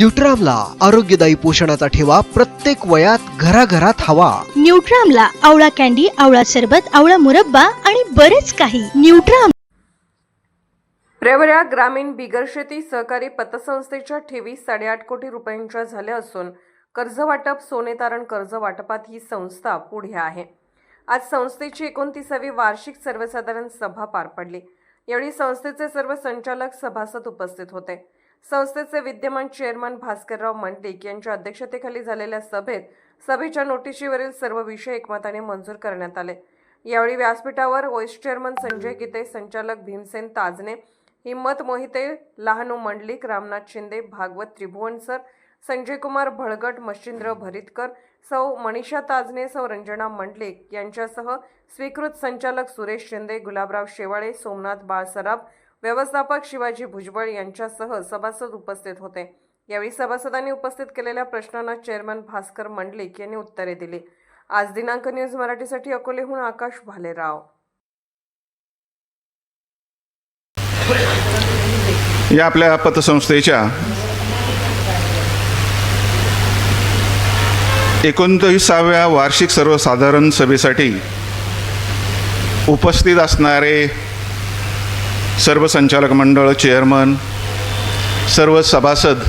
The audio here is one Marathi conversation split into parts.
न्यूट्रामला आरोग्यदायी पोषणाचा ठेवा प्रत्येक वयात घराघरात हवा. न्यूट्रामला आवळा कॅन्डी आवळा सरबत आवळा मुरब्बा आणि बरेच काही. न्यूट्राम प्रवरा ग्रामीण बिगर शेती सहकारी पतसंस्थेच्या ठेवी साडेआठ कोटी रुपयांच्या झाल्या असून कर्ज वाटप सोने तारण कर्ज वाटपात ही संस्था पुढे आहे. आज संस्थेची एकोणतीसावी वार्षिक सर्वसाधारण सभा पार पडली. यावेळी संस्थेचे सर्व संचालक सभासद उपस्थित होते. संस्थेचे विद्यमान चेअरमन भास्करराव मंडिक यांच्या अध्यक्षतेखाली झालेल्या सभेत सभेच्या नोटिशीवरील सर्व विषय एकमताने मंजूर करण्यात आले. यावेळी व्यासपीठावर व्हाईस चेअरमन संजय गीते संचालक भीमसेन ताजने हिम्मत मोहिते लहानू मंडलिक रामनाथ शिंदे भागवत त्रिभुवन सर संजय कुमार भळगट मच्छिंद्र भरितकर सौ मनीषा ताजने सौ रंजना मंडलिक यांच्यासह स्वीकृत संचालक सुरेश शिंदे गुलाबराव शेवाळे सोमनाथ बाळ सराफ व्यवस्थापक शिवाजी भुजबळ यांच्यासह सभासद उपस्थित होते. यावेळी सभासदांनी उपस्थित केलेल्या प्रश्नांना चेअरमन भास्कर मंडलिक यांनी उत्तरे दिली. आज दिनांक न्यूज मराठीसाठी अकोलेहून आकाश भालेराव. या आपल्या पतसंस्थेच्या एकोणतीसाव्या वार्षिक सर्वसाधारण सभेसाठी उपस्थित असणारे सर्व संचालक मंडळ चेअरमन सर्व सभासद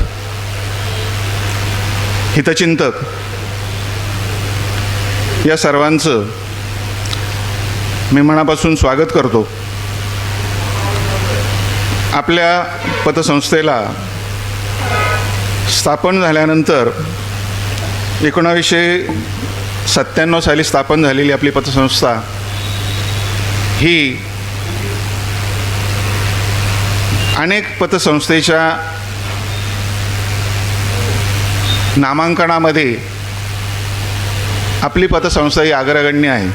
हितचिंतक या सर्वांचं मी मनापासून स्वागत करतो. आपल्या पतसंस्थेला स्थापन झाल्यानंतर एकोणावीसशे सत्त्याण्णव साली स्थापन झालेली आपली पतसंस्था ही अनेक पतसंस्थेच्या नामांकनामध्ये आपली पतसंस्था ही अग्रगण्य आहे.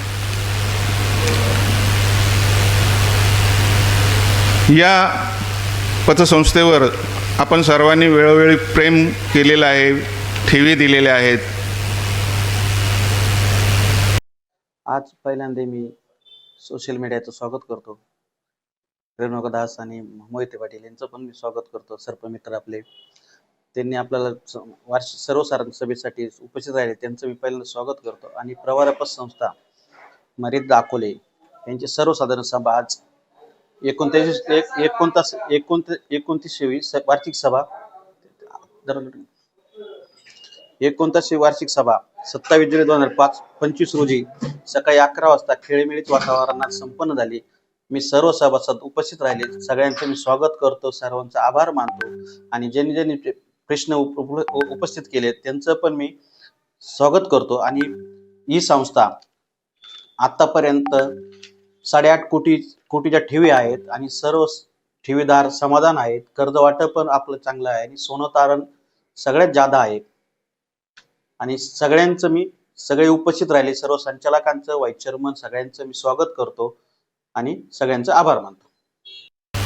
या पतसंस्थेवर आपण सर्वांनी वेळोवेळी प्रेम केलेलं आहे ठेवी दिलेल्या आहेत. आज पहिल्यांदा मी सोशल मीडियाचं स्वागत करतो. रेणुका दास आणि मोहिते पाटील यांचं पण मी स्वागत करतो. सर्पमित्र आपले. त्यांनी आपल्याला वार्षिक सर्वसाधारण सभेसाठी उपस्थित राहिले. त्यांचं मी पहिल्यांदा स्वागत करतो. आणि प्रवारपत संस्था मरित अकोले यांची सर्वसाधारण सभा आज एकोणतीस एक एकोणतास एकोणतीस एकोणतीसशेवी वार्षिक सभा एकोणतासशे वार्षिक सभा सत्तावीस जुलै दोन हजार पाच पंचवीस रोजी सकाळी अकरा वाजता खेळीमेळीत वातावरणात संपन्न झाली. मी सर्व सभासद उपस्थित राहिले. सगळ्यांचं मी स्वागत करतो. सर्वांचा आभार मानतो. आणि ज्यांनी ज्यांनी प्रश्न उपस्थित केले त्यांचं पण मी स्वागत करतो. आणि ही संस्था आतापर्यंत साडेआठ कोटी कोटीच्या ठेवी आहेत आणि सर्व ठेवीदार समाधान आहेत. कर्ज वाटप पण आपलं चांगलं आहे आणि सोनं तारण सगळ्यात जादा आहे. आणि सगळ्यांचं मी सगळे उपस्थित राहिले. सर्व संचालकांचं वाईस चेअरमन सगळ्यांचं मी स्वागत करतो. आणि सगळ्यांचं आभार मानतो.